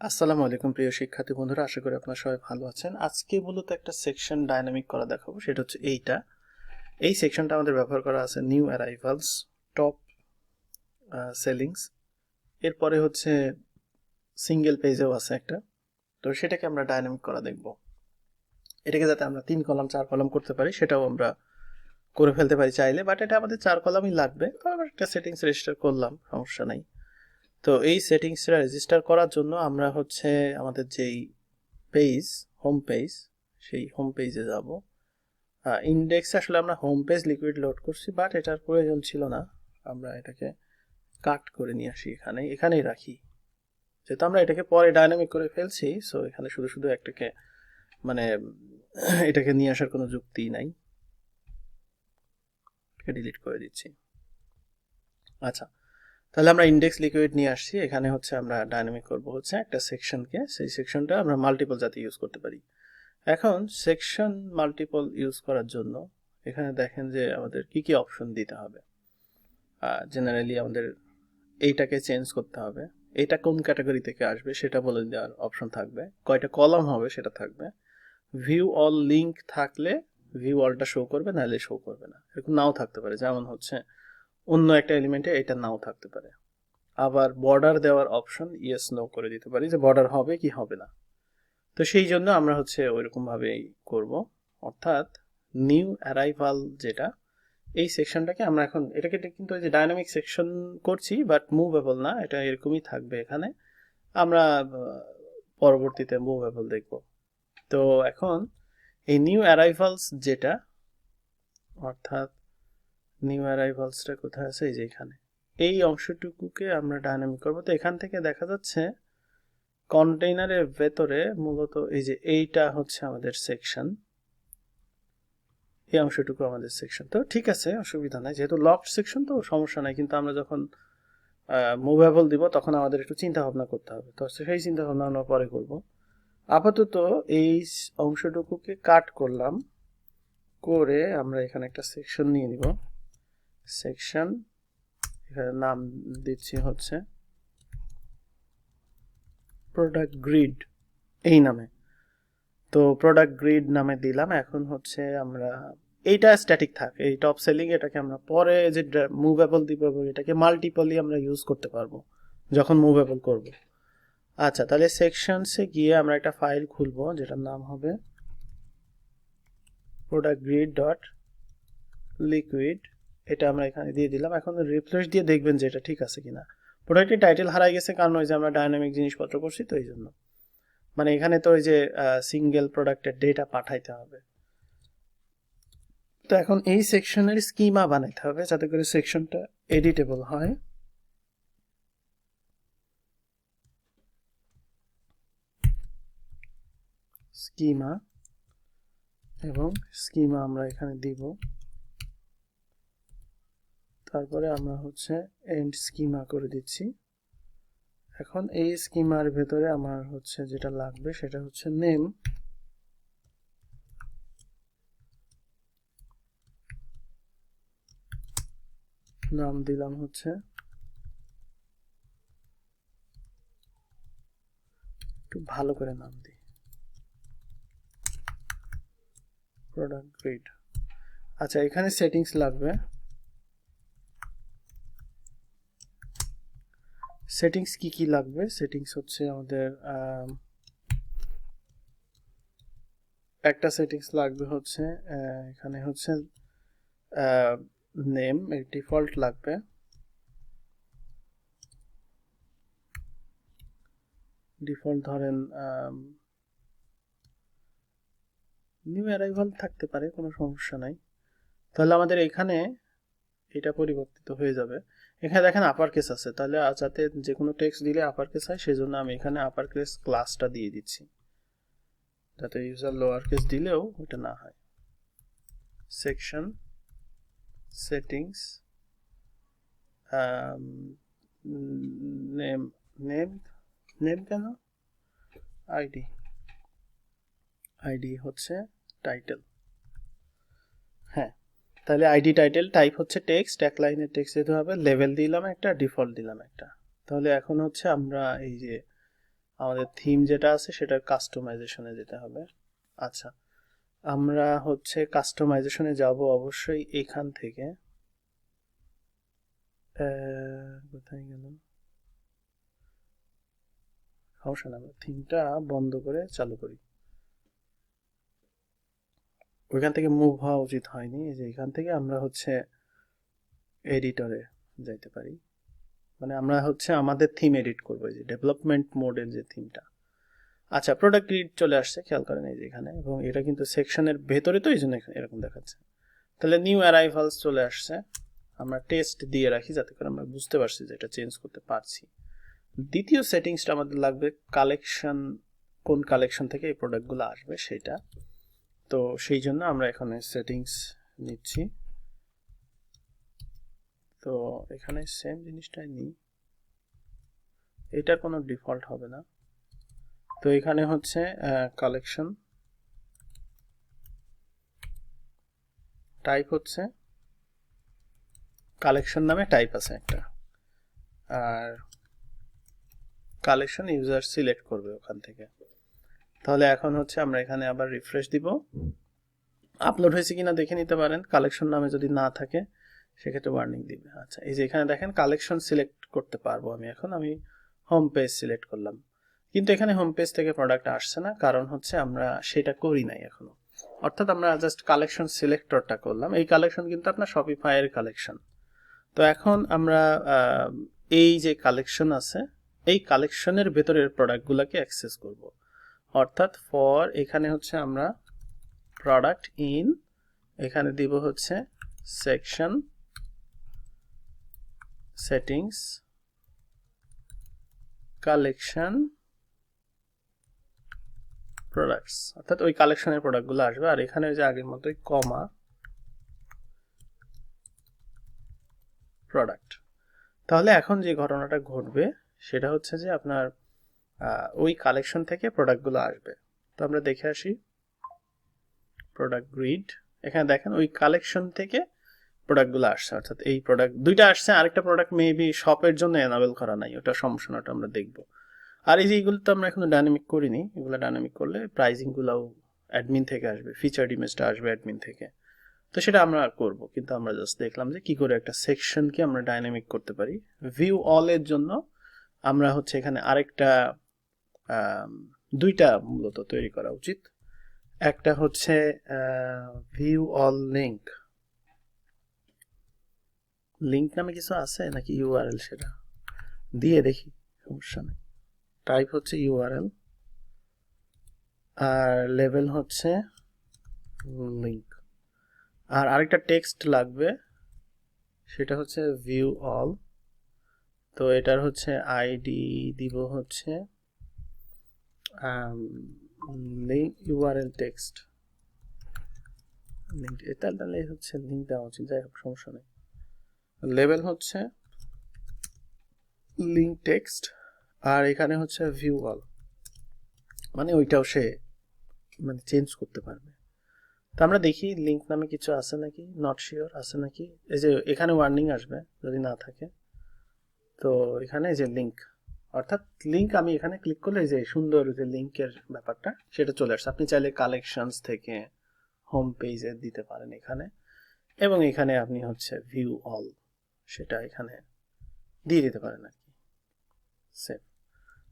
আসসালামু আলাইকুম, প্রিয় শিক্ষার্থী বন্ধুরা। আশা করি আপনারা সবাই ভালো আছেন। আজকে মূলত একটা সেকশন ডাইনামিক করা দেখাবো, সেটা হচ্ছে এইটা। এই সেকশনটা আমাদের ব্যবহার করা আছে নিউ অ্যারাইভালস, টপ সেলিংস। এরপরে হচ্ছে সিঙ্গেল পেজেও আছে একটা। তো সেটাকে আমরা ডাইনামিক করা দেখব। এটাকে যাতে আমরা তিন কলাম, চার কলাম করতে পারি, সেটাও আমরা করে ফেলতে পারি চাইলে। বাট এটা আমাদের চার কলামই লাগবে। তো আমরা একটা সেটিংস রেজিস্টার করলাম, সমস্যা নাই। তো এই সেটিংসটা রেজিস্টার করার জন্য আমরা হচ্ছে আমাদের যেই পেজ হোম পেজ সেই হোম পেজে যাব। ইন্ডেক্স আসলে আমরা হোম পেজ লিকুইড লোড করছি বাট এটার প্রয়োজন ছিল না। আমরা এটাকে কাট করে নিয়ে আসি এখানে, এখানেই রাখি। যেহেতু আমরা এটাকে পরে ডাইনামিক করে ফেলছি সো এখানে শুধু শুধু একটাকে মানে এটাকে নিয়ে আসার কোনো যুক্তি নাই। ডিলিট করে দিচ্ছি। আচ্ছা তাহলে আমরা ইন্ডেক্স লিকুইড নিয়ে আসছি। এখানে হচ্ছে আমরা ডাইনামিক করব হচ্ছে একটা সেকশনকে সেই সেকশনটা আমরা মাল্টিপল যাতে ইউজ করতে পারি। এখন সেকশন মাল্টিপল ইউজ করার জন্য এখানে দেখেন যে আমাদের কি কি অপশন দিতে হবে। জেনারেলি আমাদের এইটাকে চেঞ্জ করতে হবে। এটা কোন ক্যাটাগরি থেকে আসবে সেটা বলে দেওয়ার অপশন থাকবে। কয়টা কলাম হবে সেটা থাকবে। ভিউ অল লিঙ্ক থাকলে ভিউ অলটা শো করবে, নাহলে শো করবে না। এরকম নাও থাকতে পারে। যেমন হচ্ছে অন্য একটা এলিমেন্টে এটা নাও থাকতে পারে। আবার বর্ডার দেওয়ার অপশন ইয়েস নো করে দিতে পারি যে বর্ডার হবে কি হবে না। তো সেই জন্য আমরা হচ্ছে ওইরকমভাবেই করব। অর্থাৎ নিউ অ্যারাইভাল যেটা, এই সেকশনটাকে আমরা এখন, এটাকে কিন্তু ওই যে ডাইনামিক সেকশন করছি বাট মুভেবল না, এটা এরকমই থাকবে এখানে। আমরা পরবর্তীতে মুভেবল দেখব। তো এখন এই নিউ অ্যারাইভালস যেটা, অর্থাৎ নিউ অ্যারাইভালসটা কোথায় আছে? এই যে এখানে। এই অংশটুকুকে আমরা ডাইনামিক করব। তো এখান থেকে দেখা যাচ্ছে কন্টেইনারের ভেতরে মূলত এই যে এইটা হচ্ছে আমাদের সেকশন এই অংশটুকু আমাদের সেকশন তো ঠিক আছে, অসুবিধা নাই। যেহেতু লকড সেকশন তো সমস্যা নাই। কিন্তু আমরা যখন মুভেবল দিব, তখন আমাদের একটু চিন্তা ভাবনা করতে হবে। তো সেই চিন্তা ভাবনা আমরা পরে করব। আপাতত এই অংশটুকুকে কাট করলাম। করে আমরা এখানে একটা সেকশন নিয়ে নিব। সেকশন এখানে নাম দিচ্ছি হচ্ছে প্রোডাক্ট গ্রিড এই নামে। তো প্রোডাক্ট গ্রিড নামে দিলাম, এখন হচ্ছে আমরা, এইটা স্ট্যাটিক থাক, এই টপ সেলিং এটাকে আমরা পরে যে মুভেবল দিব এটাকে মাল্টিপলি আমরা ইউজ করতে পারব, যখন মুভেবল করব। আচ্ছা তাহলে সেকশনসে গিয়ে আমরা একটা ফাইল খুলবো, যেটার নাম হবে প্রোডাক্ট গ্রিড ডট লিকুইড এটা আমরা এখানে দিয়ে দিলাম। এখন রিফ্রেশ দিয়ে দেখবেন যে এটা ঠিক আছে কিনা। প্রোডাক্টের টাইটেল হারাই গেছে কারণ ওই যে আমরা ডাইনামিক জিনিসপত্র করছি তো এই জন্য। মানে এখানে তো ওই যে সিঙ্গেল প্রোডাক্টের ডেটা পাঠাইতে হবে। তো এখন এই সেকশনের স্কিমা বানাইতে হবে যাতে করে সেকশনটা এডিটেবল হয়। স্কিমা এবং স্কিমা আমরা এখানে দিব। তারপরে আমরা হচ্ছে এন্ড স্কিমা করে দিচ্ছি। এখন এই স্কিমার ভেতরে আমার হচ্ছে যেটা লাগবে সেটা হচ্ছে নেম নাম দিলাম হচ্ছে একটু ভালো করে নাম দিই। প্রোডাক্ট গ্রিড আচ্ছা এখানে সেটিংস লাগবে। সেটিংস কি কি লাগবে? সেটিংস হচ্ছে আমাদের একটা সেটিংস লাগবে হচ্ছে এখানে হচ্ছে নেম ডিফল্ট লাগবে। ডিফল্ট ধরেন নিউ অ্যারাইভাল থাকতে পারে, কোনো সমস্যা নাই। তাহলে আমাদের এখানে এটা পরিবর্তিত হয়ে যাবে। এখানে দেখেন আপার কেস আছে। তাহলে যাতে যে কোনো টেক্সট দিলে আপার কেস হয় সেই জন্য আমি এখানে আপার কেস ক্লাসটা দিয়ে দিচ্ছি। যাতে ইউজার লোয়ার কেস দিলেও ওটা না হয়। Section settings name name name কেন? আইডি আইডি হচ্ছে টাইটেল তাহলে আইডি টাইটেল টাইপ হচ্ছে টেক্সট এক লাইনের টেক্সট দিতে হবে লেভেল দিলাম একটা ডিফল্ট দিলাম একটা। তাহলে এখন হচ্ছে আমরা এই যে আমাদের থিম যেটা আছে সেটার কাস্টমাইজেশনে যেতে হবে। আচ্ছা আমরা হচ্ছে কাস্টমাইজেশনে যাব অবশ্যই এখান থেকে। কোথায় গেল সমস্যা না থিমটা বন্ধ করে চালু করি। ওইখান থেকে মুভ হওয়া উচিত হয়নি যে এখান থেকে আমরা হচ্ছে এডিটরে যাইতে পারি। মানে আমরা হচ্ছে আমাদের থিম এডিট করব, এই যে ডেভেলপমেন্ট মোডের যে থিমটা আচ্ছা প্রোডাক্ট গ্রিড চলে আসছে, খেয়াল করেন এই যে এখানে, এবং এটা কিন্তু সেকশনের ভেতরে তো এই জন্য এরকম দেখাচ্ছে। তাহলে নিউ অ্যারাইভালস চলে আসছে, আমরা টেস্ট দিয়ে রাখি যাতে করে আমরা বুঝতে পারছি যে এটা চেঞ্জ করতে পারছি। দ্বিতীয় সেটিংসটা আমাদের লাগবে কালেকশন কোন কালেকশন থেকে এই প্রোডাক্টগুলো আসবে, সেটা তো সেই জন্য আমরা এখানে সেটিংস নিচ্ছি। তো এখানে সেম জিনিসটাই নিই। এটা কোনো ডিফল্ট হবে না। তো এখানে হচ্ছে কালেকশন টাইপ হচ্ছে কালেকশন নামে টাইপ আছে একটা। আর কালেকশন ইউজার সিলেক্ট করবে ওখান থেকে। তাহলে এখন হচ্ছে আমরা এখানে আবার রিফ্রেশ দিব। আপলোড হয়েছে কিনা দেখে নিতে পারেন। কালেকশন নামে যদি না থাকে, সেক্ষেত্রে ওয়ার্নিং দিবে। আচ্ছা এই যে এখানে দেখেন কালেকশন সিলেক্ট করতে পারব আমি এখন। আমি হোম পেজ সিলেক্ট করলাম। কিন্তু এখানে হোম পেজ থেকে প্রোডাক্ট আসছে না, কারণ হচ্ছে আমরা সেটা করি নাই এখনও। অর্থাৎ আমরা জাস্ট কালেকশন সিলেক্টরটা করলাম। এই কালেকশন কিন্তু আপনার শপিফাইয়ের কালেকশন তো এখন আমরা এই যে কালেকশন আছে, এই কালেকশনের ভেতরের প্রোডাক্টগুলোকে অ্যাক্সেস করব। অর্থাৎ ফর এখানে হচ্ছে আমরা প্রোডাক্ট ইন এখানে দিব হচ্ছে সেকশন সেটিংস কালেকশন প্রোডাক্টস অর্থাৎ ওই কালেকশনের প্রোডাক্টগুলো আসবে। আর এখানে যে আগের মতোই কমা প্রোডাক্ট তাহলে এখন যে ঘটনাটা ঘটবে, সেটা হচ্ছে যে আপনার ওই কালেকশন থেকে প্রোডাক্টগুলো আসবে। তো আমরা দেখে আসি। প্রোডাক্ট গ্রিড এখানে দেখেন, ওই কালেকশন থেকে প্রোডাক্টগুলো আসছে। অর্থাৎ এই প্রোডাক্ট দুইটা আসছে, আরেকটা প্রোডাক্ট মেবি শপের জন্য এনাবেল করা নাই। ওটা সমস্যা না ওটা আমরা দেখব। আর এই যে এইগুলো তো আমরা এখনও ডাইনামিক করিনি। এগুলো ডাইনামিক করলে প্রাইজিংগুলোও অ্যাডমিন থেকে আসবে ফিচার ইমেজটা আসবে অ্যাডমিন থেকে। তো সেটা আমরা করব, কিন্তু আমরা জাস্ট দেখলাম যে কি করে একটা সেকশনকে আমরা ডাইনামিক করতে পারি। ভিউ অলের জন্য আমরা হচ্ছে এখানে আরেকটা দুইটা মূলত তৈরি করা উচিত। একটা হচ্ছে ভিউ অল লিঙ্ক লিঙ্ক নামে কিছু আছে নাকি ইউআরএল সেটা? দিয়ে দেখি, সমস্যা নেই। টাইপ হচ্ছে ইউআরএল আর লেভেল হচ্ছে লিঙ্ক আর আরেকটা টেক্সট লাগবে, সেটা হচ্ছে ভিউ অল তো এটার হচ্ছে আইডি দিব হচ্ছে লিঙ্ক ইউআরএল টেক্সট লিঙ্ক এটা তাহলে হচ্ছে লিঙ্ক দেওয়া উচিত, যাই হোক, সমস্যা নেই। লেভেল হচ্ছে লিঙ্ক টেক্সট আর এখানে হচ্ছে ভিউ অল মানে ওইটাও সে মানে চেঞ্জ করতে পারবে। তো আমরা দেখি লিঙ্ক নামে কিছু আছে নাকি? নট শিওর আছে নাকি? এই যে, এখানে ওয়ার্নিং আসবে, যদি না থাকে। তো এখানে যে লিঙ্ক অর্থাৎ লিঙ্ক আমি এখানে ক্লিক করলে যে সুন্দর যে লিঙ্কের ব্যাপারটা, সেটা চলে আসছে আপনি চাইলে কালেকশনস থেকে হোম পেজে দিতে পারেন এখানে। এবং এখানে আপনি হচ্ছে ভিউ অল সেটা এখানে দিয়ে দিতে পারেন আর কি। সেভ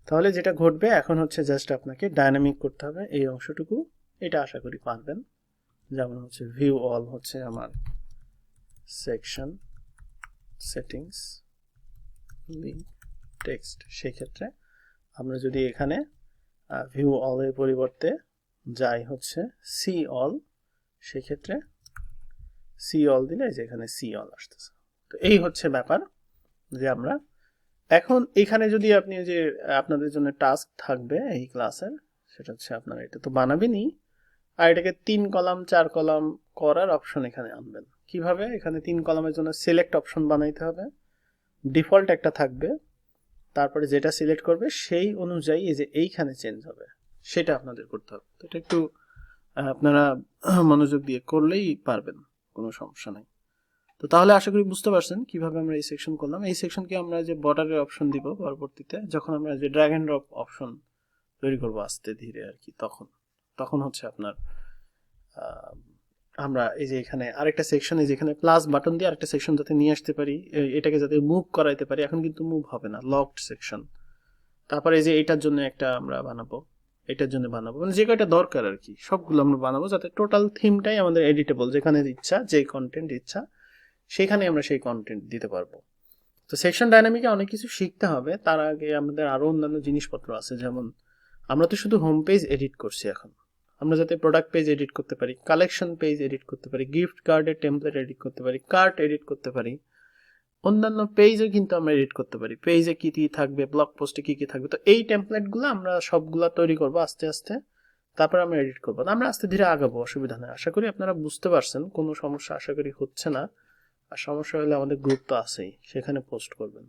তাহলে যেটা ঘটবে, এখন হচ্ছে জাস্ট আপনাকে ডাইনামিক করতে হবে এই অংশটুকু। এটা আশা করি পারবেন। যেমন হচ্ছে ভিউ অল হচ্ছে আমার সেকশন সেটিংস লিঙ্ক টেক্সট সেক্ষেত্রে আমরা যদি এখানে ভিউ অল এর পরিবর্তে যাই হচ্ছে সি অল সেক্ষেত্রে সি অল দিলে যে এখানে সি অল আসতেছে। তো এই হচ্ছে ব্যাপার যে আমরা এখন এখানে যদি আপনি যে আপনাদের জন্য টাস্ক থাকবে এই ক্লাসের সেটা হচ্ছে আপনারা এটা তো বানাবেনই। আর এটাকে তিন কলাম, চার কলাম করার অপশন এখানে আনবেন। কীভাবে? এখানে তিন কলামের জন্য সিলেক্ট অপশন বানাইতে হবে। ডিফল্ট একটা থাকবে। তারপরে যেটা সিলেক্ট করবে সেই অনুযায়ী এই যে এইখানে চেঞ্জ হবে। সেটা আপনাদের করতে হবে। তো এটা একটু আপনারা মনোযোগ দিয়ে করলেই পারবেন, কোনো সমস্যা নাই। তো তাহলে আশা করি বুঝতে পারছেন কীভাবে আমরা এই সেকশন করলাম। এই সেকশনকে আমরা যে বর্ডারের অপশন দিব পরবর্তীতে, যখন আমরা যে ড্র্যাগ অ্যান্ড ড্রপ অপশন তৈরি করব আস্তে ধীরে আর কি, তখন। তখন হচ্ছে আপনার আমরা এই যে এখানে আরেকটা সেকশন এই যে এখানে প্লাস বাটন দিয়ে আরেকটা সেকশন যাতে নিয়ে আসতে পারি এটাকে যাতে মুভ করাইতে পারি, এখন কিন্তু মুভ হবে না লকড সেকশন তারপরে এই যে এটার জন্য একটা আমরা বানাবো, এটার জন্য বানাবো মানে যে কয়টা দরকার আর কি, সবগুলো আমরা বানাবো যাতে টোটাল থিমটাই আমাদের এডিটেবল যেখানে ইচ্ছা, যে কন্টেন্ট ইচ্ছা, সেখানে আমরা সেই কন্টেন্ট দিতে পারব। তো সেকশন ডাইনামিকে অনেক কিছু শিখতে হবে, তার আগে আমাদের আরও অন্যান্য জিনিসপত্র আছে, যেমন আমরা তো শুধু হোম পেজ এডিট করছি এখন। আমরা যাতে প্রোডাক্ট পেজ এডিট করতে পারি কালেকশন পেজ এডিট করতে পারি গিফট কার্ডের টেমপ্লেট এডিট করতে পারি কার্ড এডিট করতে পারি, অন্যান্য পেজও কিন্তু আমরা এডিট করতে পারি। পেজে কি কি থাকবে ব্লগ পোস্টে কি কি থাকবে, তো এই টেমপ্লেটগুলো আমরা সবগুলা তৈরি করব আস্তে আস্তে, তারপর আমরা এডিট করব। আমরা আস্তে ধীরে আগাবো, অসুবিধা নেই। আশা করি আপনারা বুঝতে পারছেন, কোনো সমস্যা আশা করি হচ্ছে না। আর সমস্যা হলে আমাদের গ্রুপ তো আছেই, সেখানে পোস্ট করবেন।